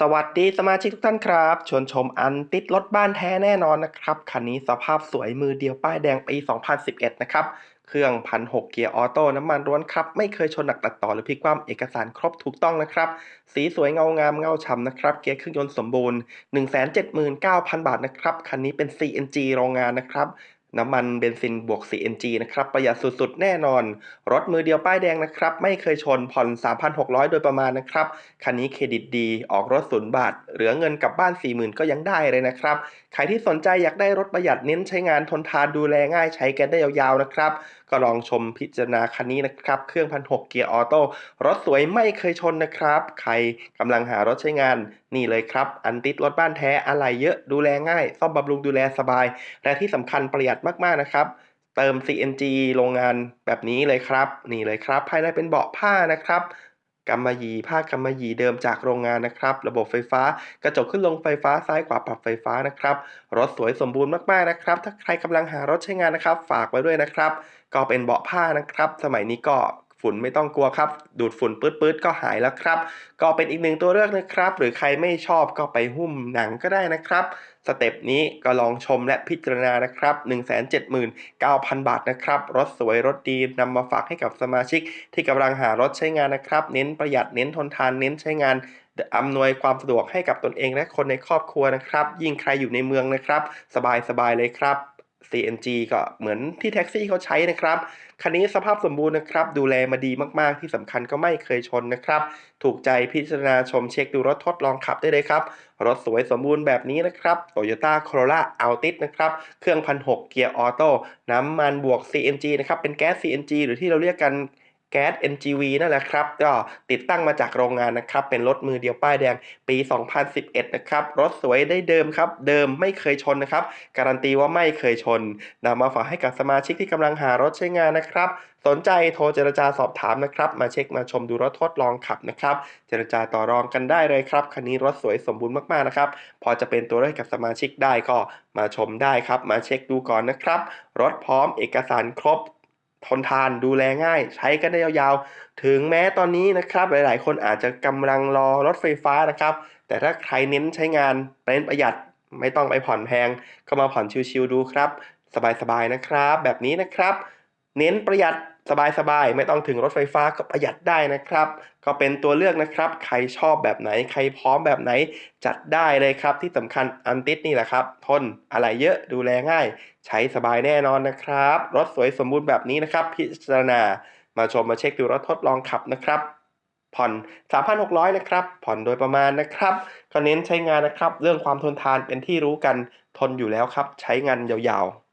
สวัสดีสมาชิกทุกท่านครับ ชวนชมอันติดรถบ้านแท้แน่นอนนะครับ คันนี้สภาพสวยมือเดียวป้ายแดงปี 2011 นะครับ เครื่องพันหเกียร์ออโต้น้ำมันร้วนครับ ไม่เคยชนหนักตัดต่อหรือพลิกคว่ำเอกสารครบถูกต้องนะครับ สีสวยเงางามเงาฉ่ำนะครับ เกียร์เครื่องยนต์สมบูรณ์ 179,000 บาทนะครับ คันนี้เป็น CNG โรงงานนะครับ น้ำมันเบนซินบวก CNG นะครับประหยัดสุดๆ แน่นอน รถมือเดียวป้ายแดงนะครับ ไม่เคยชนผ่อน 3,600 โดยประมาณนะครับ คันนี้เครดิตดี ออกรถศูนย์บาท เหลือเงินกลับบ้าน 40,000 ก็ยังได้เลยนะครับ ใครที่สนใจอยากได้รถประหยัดเน้นใช้งานทนทานดูแลง่ายใช้กันได้ยาวๆ นะครับ ก็ลองชมพิจารณาคันนี้นะครับ เครื่องพันหเกียร์ออโต้รถสวยไม่เคยชนนะครับ ใครกำลังหารถใช้งานนี่เลยครับ อันติดรถบ้านแท้อะไรเยอะดูแลง่าย ซ่อมบำรุงดูแลสบาย และที่สำคัญประหยัดมากๆนะครับ เติม CNG โรงงานแบบนี้เลยครับ นี่เลยครับ ภายในเป็นเบาะผ้านะครับกำมะหยี่ผ้ากำมะหยี่เดิมจากโรงงานนะครับ ระบบไฟฟ้ากระจกขึ้นลงไฟฟ้าซ้ายขวาปรับไฟฟ้านะครับ รถสวยสมบูรณ์มากๆนะครับ ถ้าใครกำลังหารถใช้งานนะครับ ฝากไว้ด้วยนะครับ ก็เป็นเบาะผ้านะครับ สมัยนี้ก็ ฝุ่นไม่ต้องกลัวครับ ดูดฝุ่นปื๊ดๆก็หายแล้วครับ ก็เป็นอีกหนึ่งตัวเลือกนะครับ หรือใครไม่ชอบก็ไปหุ้มหนังก็ได้นะครับสเต็ปนี้ก็ลองชมและพิจารณานะครับ 179,000 บาทนะครับ รถสวยรถดีนำมาฝากให้กับสมาชิก ที่กำลังหารถใช้งานนะครับ เน้นประหยัดเน้นทนทานเน้นใช้งานอำนวยความสะดวกให้กับตนเองและคนในครอบครัวนะครับ ยิ่งใครอยู่ในเมืองนะครับ สบายๆเลยครับ CNG ก็เหมือนที่แท็กซี่เขาใช้นะครับ คันนี้สภาพสมบูรณ์นะครับ ดูแลมาดีมากๆ ที่สำคัญก็ไม่เคยชนนะครับ ถูกใจพิจารณาชมเช็คดูรถทดลองขับได้เลยครับ รถสวยสมบูรณ์แบบนี้นะครับ Toyota Corolla Altis นะครับ เครื่องพันหกเกียร์ออโต้น้ำมันบวก CNG นะครับ เป็นแก๊ส CNG หรือที่เราเรียกกัน ก๊ส NGV นั่นแหละครับ ก็ติดตั้งมาจากโรงงานนะครับ เป็นรถมือเดียวป้ายแดงปี 2011 นะครับ รถสวยได้เดิมครับ เดิมไม่เคยชนนะครับ การันตีว่าไม่เคยชนนำมาฝากให้กับสมาชิกที่กำลังหารถใช้งานนะครับ สนใจโทรเจรจาสอบถามนะครับ มาเช็คมาชมดูรถทดลองขับนะครับ เจรจาต่อรองกันได้เลยครับ คันนี้รถสวยสมบูรณ์มากๆนะครับ พอจะเป็นตัวเลือกกับสมาชิกได้ก็มาชมได้ครับ มาเช็คดูก่อนนะครับ รถพร้อมเอกสารครบ ทนทานดูแลง่าย ใช้กันได้ยาวๆ ถึงแม้ตอนนี้นะครับหลายๆ คนอาจจะกำลังรอรถไฟฟ้านะครับ แต่ถ้าใครเน้นใช้งานเน้นประหยัดไม่ต้องไปผ่อนแพง ก็มาผ่อนชิวๆดูครับ สบายๆนะครับ แบบนี้นะครับ เน้นประหยัด สบายๆ ไม่ต้องถึงรถไฟฟ้าก็ประหยัดได้นะครับ ก็เป็นตัวเลือกนะครับ ใครชอบแบบไหน ใครพร้อมแบบไหน จัดได้เลยครับ ที่สำคัญอันติดนี่แหละครับ ทนอะไรเยอะดูแลง่าย ใช้สบายแน่นอนนะครับ รถสวยสมบูรณ์แบบนี้นะครับ พิจารณามาชมมาเช็คดูรถทดลองขับนะครับ ผ่อน 3,600 นะครับ ผ่อนโดยประมาณนะครับ ก็เน้นใช้งานนะครับ เรื่องความทนทานเป็นที่รู้กันทนอยู่แล้วครับ ใช้งานยาวๆ